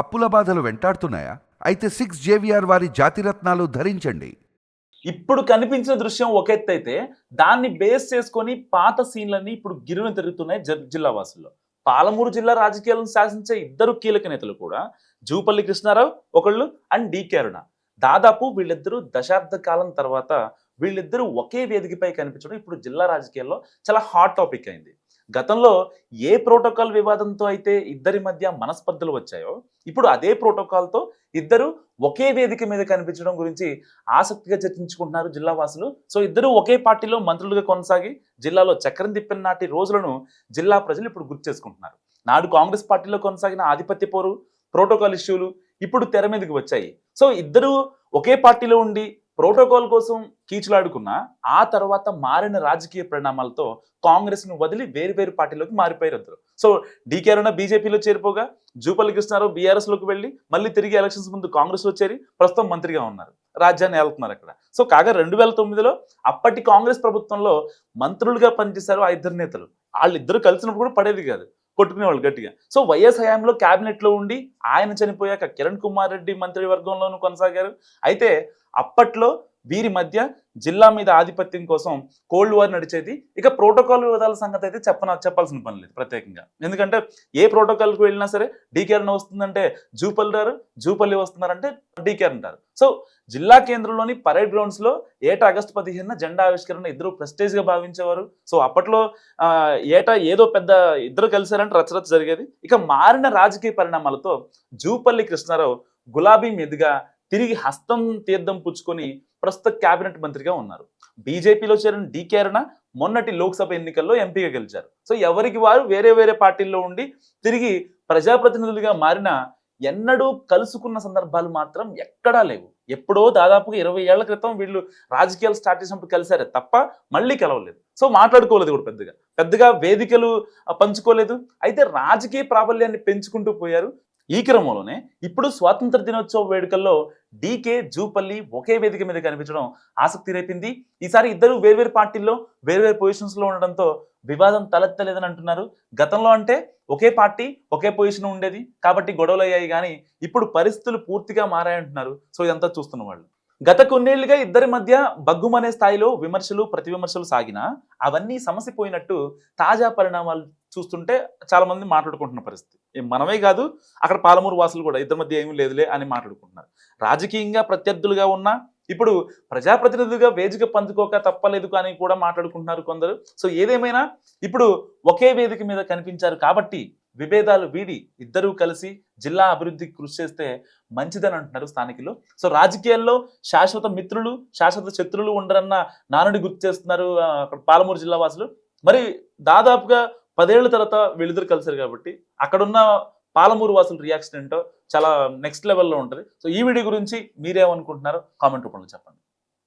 అప్పుల బాధలు వెంటాడుతున్నాయా? అయితే సిక్స్ జేవిఆర్ వారి జాతిరత్నాలు ధరించండి. ఇప్పుడు కనిపించిన దృశ్యం ఒక ఎత్తు అయితే దాన్ని బేస్ చేసుకొని పాత సీన్లన్నీ ఇప్పుడు గిరున తిరుగుతున్నాయి జిల్లా వాసుల్లో. పాలమూరు జిల్లా రాజకీయాలను శాసించే ఇద్దరు కీలక నేతలు కూడా జూపల్లి కృష్ణారావు ఒకళ్ళు అండ్ డికే అరుణ. దాదాపు వీళ్ళిద్దరూ దశాబ్ద కాలం తర్వాత వీళ్ళిద్దరూ ఒకే వేదికపై కనిపించడం ఇప్పుడు జిల్లా రాజకీయాల్లో చాలా హాట్ టాపిక్ అయింది. గతంలో ఏ ప్రోటోకాల్ వివాదంతో అయితే ఇద్దరి మధ్య మనస్పర్ధలు వచ్చాయో ఇప్పుడు అదే ప్రోటోకాల్తో ఇద్దరు ఒకే వేదిక మీద కనిపించడం గురించి ఆసక్తిగా చర్చించుకుంటున్నారు జిల్లా వాసులు. సో ఇద్దరు ఒకే పార్టీలో మంత్రులుగా కొనసాగి జిల్లాలో చక్రం తిప్పిన నాటి రోజులను జిల్లా ప్రజలు ఇప్పుడు గుర్తు చేసుకుంటున్నారు. నాడు కాంగ్రెస్ పార్టీలో కొనసాగిన ఆధిపత్య పోరు ప్రోటోకాల్ ఇష్యూలు ఇప్పుడు తెర మీదకి వచ్చాయి. సో ఇద్దరు ఒకే పార్టీలో ఉండి ప్రోటోకాల్ కోసం కీచులాడుకున్న ఆ తర్వాత మారిన రాజకీయ పరిణామాలతో కాంగ్రెస్ను వదిలి వేరు పార్టీలోకి మారిపోయారు సో డీకే అరుణ బీజేపీలో చేరిపోగా జూపల్లి కృష్ణారావు బీఆర్ఎస్లోకి వెళ్ళి మళ్ళీ తిరిగి ఎలక్షన్స్ ముందు కాంగ్రెస్ వచ్చేరి చేరి ప్రస్తుతం మంత్రిగా ఉన్నారు. రాజ్యాన్ని ఏలుతున్నారు అక్కడ. సో కాగా రెండు వేల తొమ్మిదిలో అప్పటి కాంగ్రెస్ ప్రభుత్వంలో మంత్రులుగా పనిచేశారు ఆ ఇద్దరు నేతలు. వాళ్ళిద్దరు కలిసినప్పుడు కూడా పడేది కాదు. కొట్టుకునేవాళ్ళు గట్టిగా. సో వైఎస్ హయాంలో క్యాబినెట్లో లో ఉండి ఆయన చనిపోయాక కిరణ్ కుమార్ రెడ్డి మంత్రివర్గంలోనూ కొనసాగారు. అయితే అప్పట్లో వీరి మధ్య జిల్లా మీద ఆధిపత్యం కోసం కోల్డ్ వార్ నడిచేది. ఇక ప్రోటోకాల్ వివాదాల సంగతి అయితే చెప్పన చెప్పాల్సిన పని లేదు ప్రత్యేకంగా. ఎందుకంటే ఏ ప్రోటోకాల్కి వెళ్ళినా సరే డీకేఆర్ని వస్తుందంటే జూపల్లారు జూపల్లి వస్తున్నారంటే డీకేఆర్ అంటారు సో జిల్లా కేంద్రంలోని పరేడ్ గ్రౌండ్స్లో ఏటా ఆగస్టు పదిహేనున జెండా ఆవిష్కరణ ఇద్దరు ప్రెస్టేజ్గా భావించేవారు. సో అప్పట్లో ఏటా ఏదో పెద్ద ఇద్దరు కలిసారంటే రచరచ జరిగేది. ఇక మారిన రాజకీయ పరిణామాలతో జూపల్లి కృష్ణారావు గులాబీ మీదుగా తిరిగి హస్తం తీర్థం పుచ్చుకొని ప్రస్తుత కేబినెట్ మంత్రిగా ఉన్నారు. బీజేపీలో చేరిన డీకే అరుణ మొన్నటి లోక్సభ ఎన్నికల్లో ఎంపీగా గెలిచారు. సో ఎవరికి వారు వేరే వేరే పార్టీల్లో ఉండి తిరిగి ప్రజాప్రతినిధులుగా మారిన ఎన్నడూ కలుసుకున్న సందర్భాలు మాత్రం ఎక్కడా లేవు. ఎప్పుడో దాదాపుగా ఇరవై ఏళ్ళ క్రితం వీళ్ళు రాజకీయాలు స్టార్ట్ చేసినప్పుడు కలిసారే తప్ప మళ్ళీ కలవలేదు. సో మాట్లాడుకోలేదు కూడా పెద్దగా. పెద్దగా వేదికలు పంచుకోలేదు. అయితే రాజకీయ ప్రాబల్యాన్ని పెంచుకుంటూ పోయారు. ఈ క్రమంలోనే ఇప్పుడు స్వాతంత్ర దినోత్సవ వేడుకల్లో డీకే జూపల్లి ఒకే వేదిక మీద కనిపించడం ఆసక్తి రేపింది. ఈసారి ఇద్దరు వేర్వేరు పార్టీల్లో వేర్వేరు పొజిషన్స్లో ఉండడంతో వివాదం తలెత్తలేదని అంటున్నారు. గతంలో అంటే ఒకే పార్టీ ఒకే పొజిషన్ ఉండేది. కాబట్టి గొడవలు అయ్యాయి కానీ ఇప్పుడు పరిస్థితులు పూర్తిగా మారాయంటున్నారు. సో ఇదంతా చూస్తున్న వాళ్ళు. గత కొన్నేళ్ళుగా ఇద్దరి మధ్య బగ్గుమనే స్థాయిలో విమర్శలు ప్రతి విమర్శలు సాగినా అవన్నీ సమసిపోయినట్టు తాజా పరిణామాలు చూస్తుంటే చాలా మంది మాట్లాడుకుంటున్న పరిస్థితి. మనమే కాదు అక్కడ పాలమూరు వాసులు కూడా ఇద్దరి మధ్య ఏమీ లేదులే అని మాట్లాడుకుంటున్నారు. రాజకీయంగా ప్రత్యర్థులుగా ఉన్న ఇప్పుడు ప్రజాప్రతినిధులుగా వేదిక పంచుకోక తప్పలేదు కానీ కూడా మాట్లాడుకుంటున్నారు కొందరు. సో ఏదేమైనా ఇప్పుడు ఒకే వేదిక మీద కనిపించారు కాబట్టి విభేదాలు వీడి ఇద్దరూ కలిసి జిల్లా అభివృద్ధికి కృషి చేస్తే మంచిదని అంటున్నారు స్థానికులు. సో రాజకీయాల్లో శాశ్వత మిత్రులు శాశ్వత శత్రులు ఉండరన్న నానుడి గుర్తు చేస్తున్నారు అక్కడ పాలమూరు జిల్లా వాసులు. మరి దాదాపుగా పదేళ్ళ తర్వాత వీళ్ళిద్దరు కలిసారు కాబట్టి అక్కడున్న పాలమూరు వాసుల రియాక్షన్ ఏంటో చాలా నెక్స్ట్ లెవెల్లో ఉంటుంది. సో ఈ వీడియో గురించి మీరేమనుకుంటున్నారో కామెంట్ రూపంలో చెప్పండి.